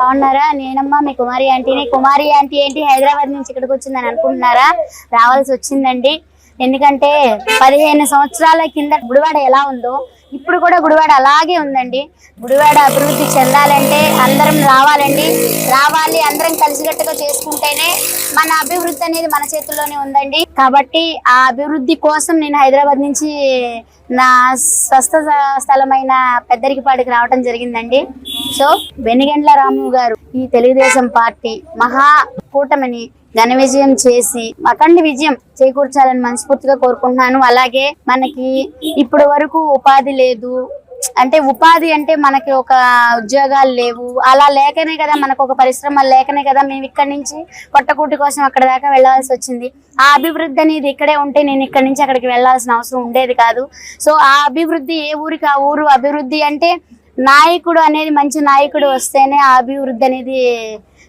బాగున్నారా? నేనమ్మా మీ కుమారి ఆంటీని. కుమారి ఆంటీ ఏంటి? హైదరాబాద్ నుంచి ఇక్కడికి వచ్చిందని అనుకుంటున్నారా? రావాల్సి వచ్చిందండి. ఎందుకంటే పదిహేను సంవత్సరాల కింద గుడివాడ ఎలా ఉందో ఇప్పుడు కూడా గుడివాడ అలాగే ఉందండి. గుడివాడ అభివృద్ధి చెందాలంటే అందరం రావాలండి. రావాలి అందరం కలిసికట్టుగా చేసుకుంటేనే మన అభివృద్ధి అనేది మన చేతుల్లోనే ఉందండి. కాబట్టి ఆ అభివృద్ధి కోసం నేను హైదరాబాద్ నుంచి నా స్వస్థ స్థలమైన పెద్దరికిపాటికి రావటం జరిగిందండి. సో వెనిగండ్ల రాము గారు ఈ తెలుగుదేశం పార్టీ మహా కూటమిని ఘన విజయం చేసి అఖండ విజయం చేకూర్చాలని మనస్ఫూర్తిగా కోరుకుంటున్నాను. అలాగే మనకి ఇప్పటి వరకు ఉపాధి లేదు. అంటే ఉపాధి అంటే మనకి ఒక ఉద్యోగాలు లేవు. అలా లేకనే కదా మనకు ఒక పరిశ్రమలు లేకనే కదా మేము ఇక్కడి నుంచి కొట్టకూటి కోసం అక్కడ దాకా వెళ్ళాల్సి వచ్చింది. ఆ అభివృద్ధి అనేది ఇక్కడే ఉంటే నేను ఇక్కడి నుంచి అక్కడికి వెళ్ళాల్సిన అవసరం ఉండేది కాదు. సో ఆ అభివృద్ధి ఏ ఊరికి ఆ ఊరు అభివృద్ధి అంటే నాయకుడు అనేది మంచి నాయకుడు వస్తేనే ఆ అభివృద్ధి అనేది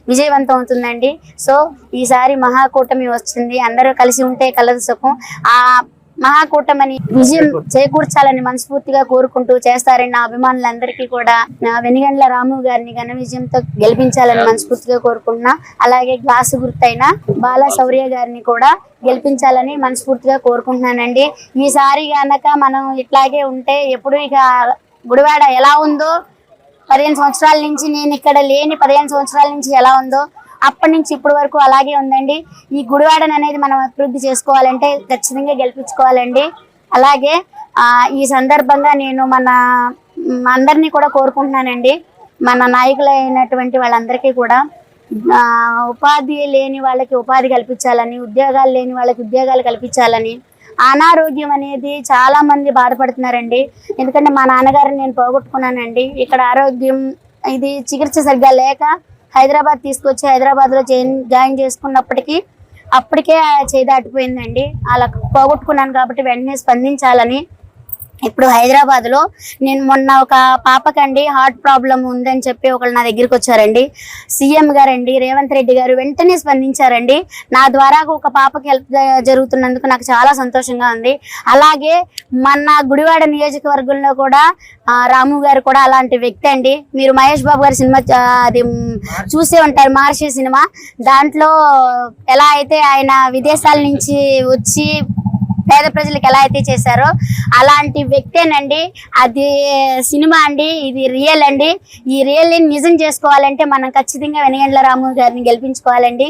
విజయవంతం అవుతుందండి. సో ఈసారి మహాకూటమి వచ్చింది. అందరూ కలిసి ఉంటే కలదు సుఖం. ఆ మహాకూటమని విజయం చేకూర్చాలని మనస్ఫూర్తిగా కోరుకుంటూ చేస్తారని నా అభిమానులందరికీ కూడా నా వెనిగండ్ల రాము గారిని ఘన విజయంతో గెలిపించాలని మనస్ఫూర్తిగా కోరుకుంటున్నా. అలాగే గ్లాసు గుర్తైన బాలా శౌర్య గారిని కూడా గెలిపించాలని మనస్ఫూర్తిగా కోరుకుంటున్నానండి. ఈసారి గనక మనం ఇట్లాగే ఉంటే ఎప్పుడు ఇక గుడివాడ ఎలా ఉందో పదిహేను సంవత్సరాల నుంచి నేను ఇక్కడ లేని పదిహేను సంవత్సరాల నుంచి ఎలా ఉందో అప్పటి నుంచి ఇప్పటి వరకు అలాగే ఉందండి. ఈ గుడివాడను అనేది మనం అభివృద్ధి చేసుకోవాలంటే ఖచ్చితంగా గెలిపించుకోవాలండి. అలాగే ఈ సందర్భంగా నేను మన అందరినీ కూడా కోరుకుంటున్నానండి. మన నాయకులైనటువంటి వాళ్ళందరికీ కూడా ఉపాధి లేని వాళ్ళకి ఉపాధి కల్పించాలని ఉద్యోగాలు లేని వాళ్ళకి ఉద్యోగాలు కల్పించాలని అనారోగ్యం అనేది చాలా మంది బాధపడుతున్నారండి. ఎందుకంటే మా నాన్నగారిని నేను పోగొట్టుకున్నానండి. ఇక్కడ ఆరోగ్యం ఇది చికిత్స సరిగ్గా లేక హైదరాబాద్ తీసుకొచ్చి హైదరాబాద్లో జాయిన్ జాయిన్ చేసుకున్నప్పటికీ అప్పటికే చేయి దాటిపోయిందండి. అలా పోగొట్టుకున్నాను కాబట్టి వెంటనే స్పందించాలని ఇప్పుడు హైదరాబాద్లో నేను మొన్న ఒక పాపకండి హార్ట్ ప్రాబ్లం ఉందని చెప్పి ఒకళ్ళు నా దగ్గరికి వచ్చారండి. సీఎం గారండి రేవంత్ రెడ్డి గారు వెంటనే స్పందించారండి. నా ద్వారా ఒక పాపకి హెల్ప్ జరుగుతున్నందుకు నాకు చాలా సంతోషంగా ఉంది. అలాగే మన గుడివాడ నియోజకవర్గంలో కూడా రాము గారు కూడా అలాంటి వ్యక్తి అండి. మీరు మహేష్ బాబు గారి సినిమా అది చూసే ఉంటారు మహర్షి సినిమా. దాంట్లో ఎలా అయితే ఆయన విదేశాల నుంచి వచ్చి పేద ప్రజలకు ఎలా అయితే చేశారో అలాంటి వ్యక్తేనండి. అది సినిమా అండి ఇది రియల్ అండి. ఈ రియల్ నిజం చేసుకోవాలంటే మనం ఖచ్చితంగా వెనగండ్ల రాము గారిని గెలిపించుకోవాలండి.